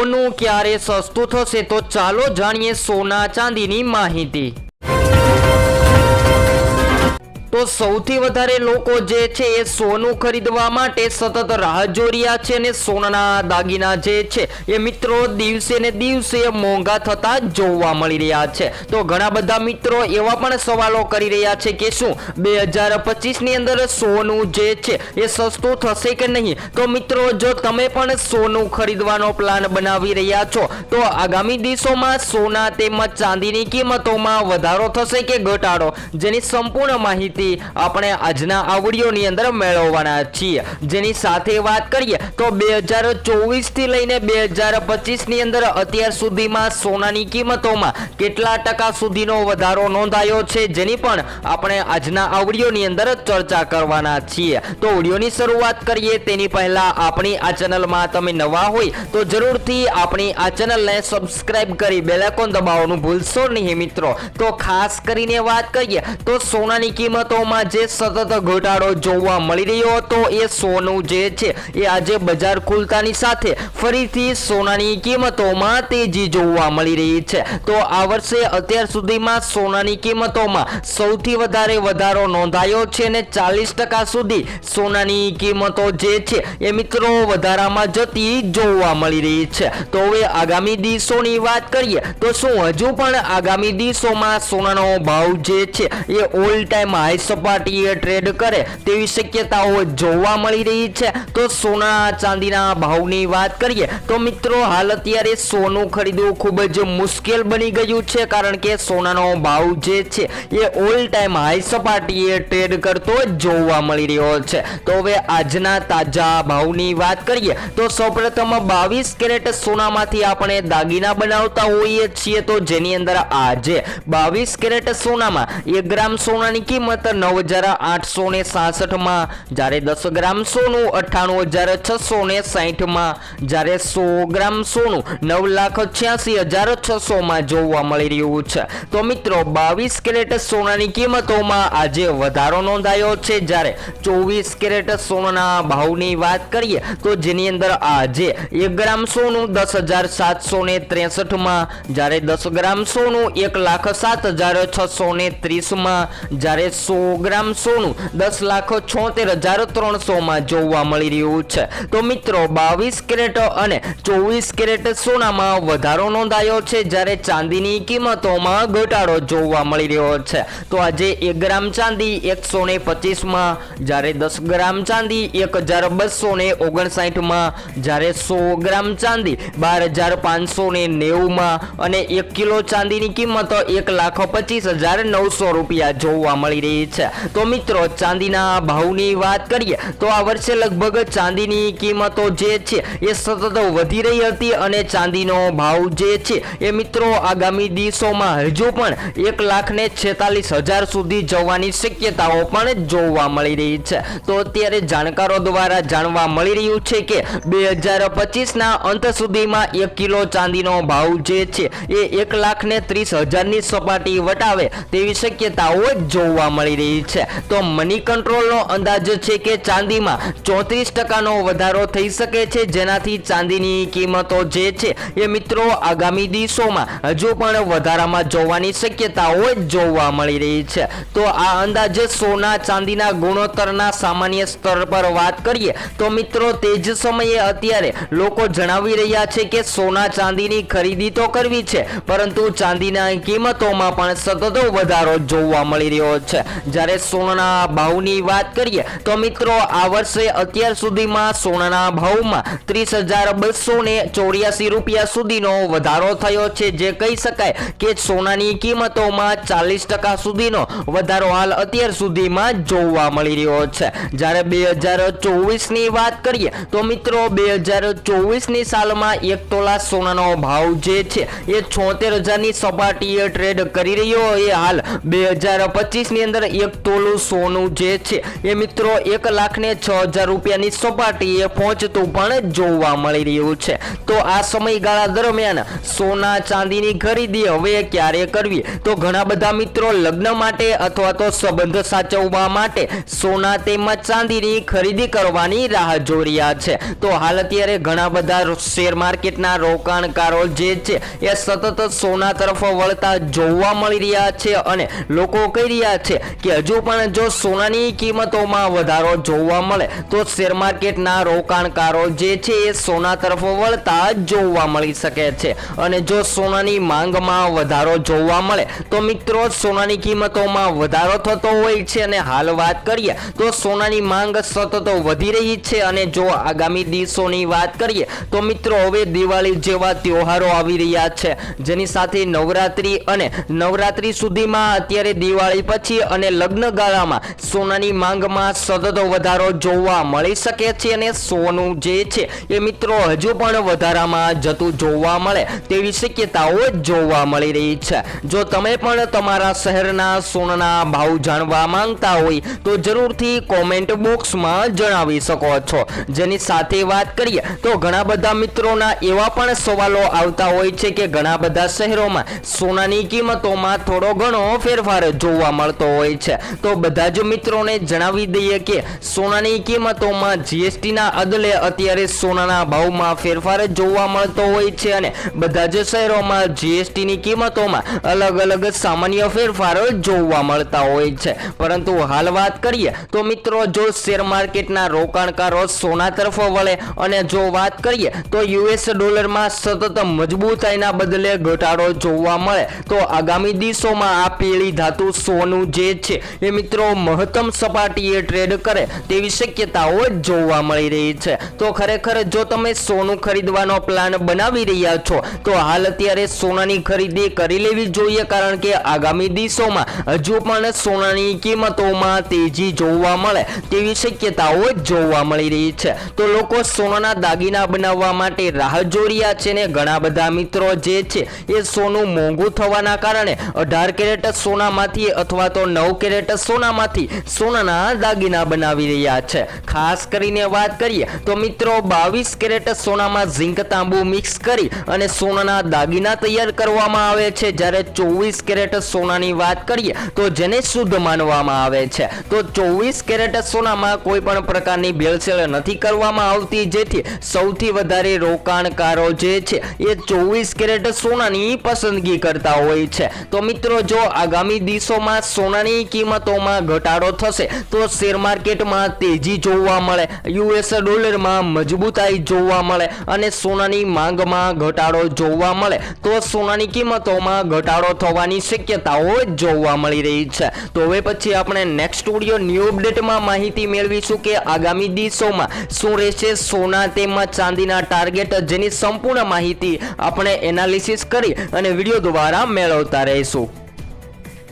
સોનું ક્યારે સસ્તું થશે તો ચાલો જાણીએ સોના ચાંદીની માહિતી. તો સૌથી વધારે લોકો જે છે એ સોનું ખરીદવા માટે સતત રાહ જોઈ છે અને સોનાના દાગીના જે છે એ મિત્રો દિવસે ને દિવસે મોંઘા થતા જોવા મળી રહ્યા છે. તો ઘણા બધા મિત્રો એવા પણ સવાલો કરી રહ્યા છે કે શું બે હજાર પચીસની અંદર સોનું જે છે એ સસ્તું થશે કે નહીં? તો મિત્રો, જો તમે પણ સોનું ખરીદવાનો પ્લાન બનાવી રહ્યા છો, તો આગામી દિવસોમાં સોના તેમજ ચાંદીની કિંમતોમાં વધારો થશે કે ઘટાડો? જેની સંપૂર્ણ માહિતી આપણે આજના આ વિડીયોની અંદર મેળવવાના છીએ. જેની સાથે વાત કરીએ તો બે હજાર ચોવીસથી લઈને બે હજાર પચીસની અંદર અત્યાર સુધીમાં સોનાની કિંમતોમાં કેટલા ટકા સુધીનો વધારો નોંધાયો છે જેની પણ આપણે આજના આ વિડીયોની અંદર ચર્ચા કરવાના છીએ. તો વિડીયોની શરૂઆત કરીએ. તેની પહેલા આપણી આ ચેનલમાં તમે નવા હોય તો જરૂરથી આપણી આ ચેનલને સબસ્ક્રાઇબ કરી બેલાઇકોન દબાવવાનું ભૂલશો નહીં મિત્રો. તો ખાસ કરીને વાત કરીએ તો સોનાની કિંમતોમાં જે સતત ઘટાડો જોવા મળી રહ્યો હતો, એ સોનું જે છે, એ આજે બજાર ખુલતાની સાથે ફરીથી સોનાની કિંમતોમાં તેજી જોવા મળી રહી છે. તો આ વર્ષે અત્યાર સુધીમાં સોનાની કિંમતોમાં સૌથી વધારે વધારો નોંધાયો છે અને ચાલીસ ટકા સુધી સોનાની કિંમતો જે છે, એ મિત્રો વધારામાં જતી જોવા મળી રહી છે. તો હવે આગામી દિવસોની વાત કરીએ, તો શું હજુ પણ આગામી દિવસોમાં સોનાનો ભાવ જે છે, એ ઓલ ટાઈમ હાઈ સપાટીએ ટ્રેડ કરે તેવી શક્યતાઓ જોવા મળી રહી છે. તો સોના ચાંદીના ભાવની વાત કરીએ, તો મિત્રો હાલ અત્યારે સોનું ખરીદવું ખૂબ જ મુશ્કેલ બની ગયું છે, કારણ કે સોનાનો ભાવ જે છે એ ઓલ ટાઈમ હાઈ સપાટીએ ટ્રેડ કરતો જોવા મળી રહ્યો છે. તો હવે આજના તાજા ભાવની વાત કરીએ, તો સૌપ્રથમ બાવીસ કેરેટ સોનામાંથી આપણે દાગીના બનાવતા હોઈએ છીએ, તો જેની અંદર આજે બાવીસ કેરેટ સોનામાં એક ગ્રામ સોનાની કિંમત નવ હજાર આઠસો ને સાસઠમાં, જ્યારે દસ ગ્રામ સોનું, અઠ્ઠાણું હજાર છસોમાં જોવા મળી રહ્યું છે. તો મિત્રો, બાવીસ કેરેટ સોનાની કિંમતોમાં આજે વધારો નોંધાયો છે. જ્યારે ચોવીસ કેરેટ સોનાના ભાવની વાત કરીએ, તો જેની અંદર આજે એક ગ્રામ સોનું દસ હજાર સાતસો ને ત્રેસઠમાં, જ્યારે દસ ગ્રામ સોનું એક લાખ સાત હજાર છસો ને ત્રીસમાં, જ્યારે સો ગ્રામ સોનું દસ લાખ છોતેર હજાર ત્રણસોમાં જોવા મળી રહ્યું છે. તો મિત્રો, બાવીસ કેરેટ અને ચોવીસ કેરેટ સોનામાં વધારો નોંધાયો છે, જ્યારે ચાંદીની કિંમતોમાં ઘટાડો જોવા મળી રહ્યો છે. તો આજે એક ગ્રામ ચાંદી એકસો ને પચીસમાં, જ્યારે દસ ગ્રામ ચાંદી એક હજાર બસો ને ઓગણસાઠમાં, જ્યારે સો ગ્રામ ચાંદી બાર હજાર પાંચસો ને નેવુંમાં અને એક કિલો ચાંદીની કિંમત એક લાખ પચીસ હજાર નવસો રૂપિયા જોવા મળી રહી છે. તો મિત્રો, ચાંદીના ભાવની વાત કરીએ, તો આ વર્ષે લગભગ ચાંદીની કિંમતો જે છે, એ સતત વધી રહી હતી અને ચાંદીનો ભાવ જે છે, એ મિત્રો આગામી દિવસોમાં હજુ પણ એક લાખ ને છેતાલીસ હજાર સુધી જવાની શક્યતાઓ પણ જોવા મળી રહી છે. તો અત્યારે જાણકારો દ્વારા જાણવા મળી રહ્યું છે કે બે હજાર પચીસના અંત સુધીમાં એક કિલો ચાંદીનો ભાવ જે છે, એ એક લાખ ને ત્રીસ હજારની સપાટી વટાવે તેવી શક્યતાઓ જોવા મળી રહી છે. તો મની કંટ્રોલનો અંદાજ છે કે ચાંદીમાં ચોત્રીસ ટકાનો વધારો થઈ શકે છે. જેનાથી ચાંદીની કિંમતો જે છે એ મિત્રો આગામી દિવસોમાં હજુ પણ વધારામાં જોવાની શક્યતાઓ જોવા મળી રહી છે. તો આ અંદાજે સોના ચાંદીના ગુણોત્તરના સામાન્ય સ્તર પર વાત કરીએ તો મિત્રો તે જ સમયે અત્યારે લોકો જણાવી રહ્યા છે કે સોના ચાંદીની ખરીદી તો કરવી છે, પરંતુ ચાંદીના કિંમતોમાં પણ સતત વધારો જોવા મળી રહ્યો છે. જ્યારે સોનાના ભાવની વાત કરીએ, તો મિત્રો આ વર્ષે અત્યાર સુધીમાં સોનાના ભાવમાં ત્રીસ હજાર બસો ને ચોર્યાસી રૂપિયા સુધીનો વધારો થયો છે. જે કહી શકાય કે સોનાની કિંમતોમાં ચાલીસ ટકા સુધીનો વધારો હાલ અત્યાર સુધીમાં જોવા મળી રહ્યો છે. જ્યારે બે હજાર ચોવીસની વાત કરીએ, તો મિત્રો બે હજાર ચોવીસની સાલમાં એક તોલા સોનાનો ભાવ જે છે, એ છોતેર હજારની સપાટીએ ટ્રેડ કરી રહ્યો એ હાલ બે હજાર પચીસની અંદર એક તોલું સોનું જે છે એ મિત્રો એક લાખ ને છ હજાર રૂપિયાની સપાટીએ પહોંચતું પણ જોવા મળી રહ્યું છે. તો આ સમયગાળા દરમિયાન સોના ચાંદીની ખરીદી હવે ક્યારે કરવી? તો ઘણા બધા મિત્રો લગ્ન માટે અથવા તો સંબંધ સાચવવા માટે સોના તેમજ ચાંદીની ખરીદી કરવાની રાહ જોઈ રહ્યા છે. તો હાલ અત્યારે ઘણા બધા શેર માર્કેટના રોકાણકારો જે છે એ સતત સોના તરફ વળતા જોવા મળી રહ્યા છે અને લોકો કહી રહ્યા છે કે હજુ પણ જો સોનાની કિંમતોમાં વધારો જોવા મળે, તો શેર માર્કેટના રોકાણકારો જે છે એ સોના તરફ વળતા જોવા મળી શકે છે. અને જો સોનાની માંગમાં વધારો જોવા મળે, તો મિત્રો સોનાની કિંમતોમાં વધારો થતો હોય છે. અને હાલ વાત કરીએ, તો સોનાની માંગ સતત વધી રહી છે. અને જો આગામી દિવસોની વાત કરીએ, તો મિત્રો હવે દિવાળી જેવા તહેવારો આવી રહ્યા છે. જેની સાથે નવરાત્રી અને નવરાત્રી સુધીમાં અત્યારે દિવાળી પછી અને લગ્ન ગાળામાં સોનાની માંગમાં સતત વધારો જોવા મળી શકે છે અને સોનું જે છે એ મિત્રો હજુ પણ વધારામાં જતું જોવા મળે તેવી શક્યતાઓ જોવા મળી રહી છે. જો તમે પણ તમારા શહેરના સોનાના ભાવ જાણવા માંગતા હોય તો જરૂરથી કોમેન્ટ બોક્સમાં જણાવી શકો છો. જેની સાથે વાત કરીએ તો ઘણા બધા મિત્રોના એવા પણ સવાલો આવતા હોય છે કે ઘણા બધા શહેરોમાં સોનાની કિંમતોમાં થોડો ઘણો ફેરફાર જોવા મળતો હોય છે. તો બધા જ મિત્રોને જણાવી દઈએ કે સોનાની કિંમતોમાં જીએસટીના અદલે અત્યારે સોનાના ભાવમાં ફેરફાર જોવા મળતો હોય છે અને બધા જ શહેરોમાં જીએસટીની કિંમતોમાં અલગ અલગ સામાન્ય ફેરફારો જોવા મળતા હોય છે. પરંતુ હાલ વાત કરીએ તો મિત્રો, જો શેર માર્કેટના રોકાણકારો સોના તરફ વળે અને જો વાત કરીએ તો યુએસ ડોલરમાં સતત મજબૂતાઈના બદલે ઘટાડો જોવા મળે. તો આગામી દિવસોમાં આ પીળી ધાતુ સોનું જે છે એ મિત્રો, મહત્તમ સપાટીએ ટ્રેડ કરે તેવી શક્યતાઓ જોવા મળી રહી છે. તો ખરેખર જો તમે સોનું ખરીદવાનો પ્લાન બનાવી રહ્યા છો, તો હાલ અત્યારે સોનાની ખરીદી કરી લેવી જોઈએ, કારણ કે આગામી દિવસોમાં હજુ પણ સોનાની કિંમતોમાં તેજી જોવા મળે તેવી શક્યતાઓ જોવા મળી રહી છે. તો લોકો સોનાના દાગીના બનાવવા માટે રાહ જોઈ રહ્યા છે ને ઘણા બધા મિત્રો જે છે એ સોનું મોંઘું થવાના કારણે અઢાર કેરેટ સોનામાંથી અથવા તો નવ કેરેટ સોનામાંથી સોનાના દાગીના બનાવી રહ્યા છે. ખાસ કરીને વાત કરીએ તો મિત્રો બાવીસ કેરેટ સોનામાં ઝીંક તાંબુ મિક્સ કરી અને સોનાના દાગીના તૈયાર કરવામાં આવે છે. જ્યારે ચોવીસ કેરેટ સોનાની વાત કરીએ તો જેને શુદ્ધ માનવામાં આવે છે. તો ચોવીસ કેરેટ સોનામાં કોઈ પણ પ્રકારની ભેળસેળ નથી કરવામાં આવતી. જેથી સૌથી વધારે રોકાણકારો જે છે એ ચોવીસ કેરેટ સોનાની પસંદગી કરતા હોય છે. તો મિત્રો જો આગામી દિવસોમાં સોનાની કિંમતોમાં ઘટાડો થશે. તો શેર માર્કેટમાં તેજી જોવા મળે. યુએસ ડોલરમાં મજબૂતાઈ જોવા મળે અને સોનાની માંગમાં ઘટાડો જોવા મળે. તો સોનાની કિંમતોમાં ઘટાડો થવાની શક્યતાઓ જોવા મળી રહી છે. તો હવે પછી આપણે નેક્સ્ટ સ્ટુડિયો ન્યૂ અપડેટમાં માહિતી મેળવીશું કે આગામી દિવસોમાં શું રહેશે સોના તેમજ ચાંદીના ટાર્ગેટ જેની સંપૂર્ણ માહિતી આપણે એનાલિસિસ કરી અને વીડિયો દ્વારા મેળવતા રહીશું.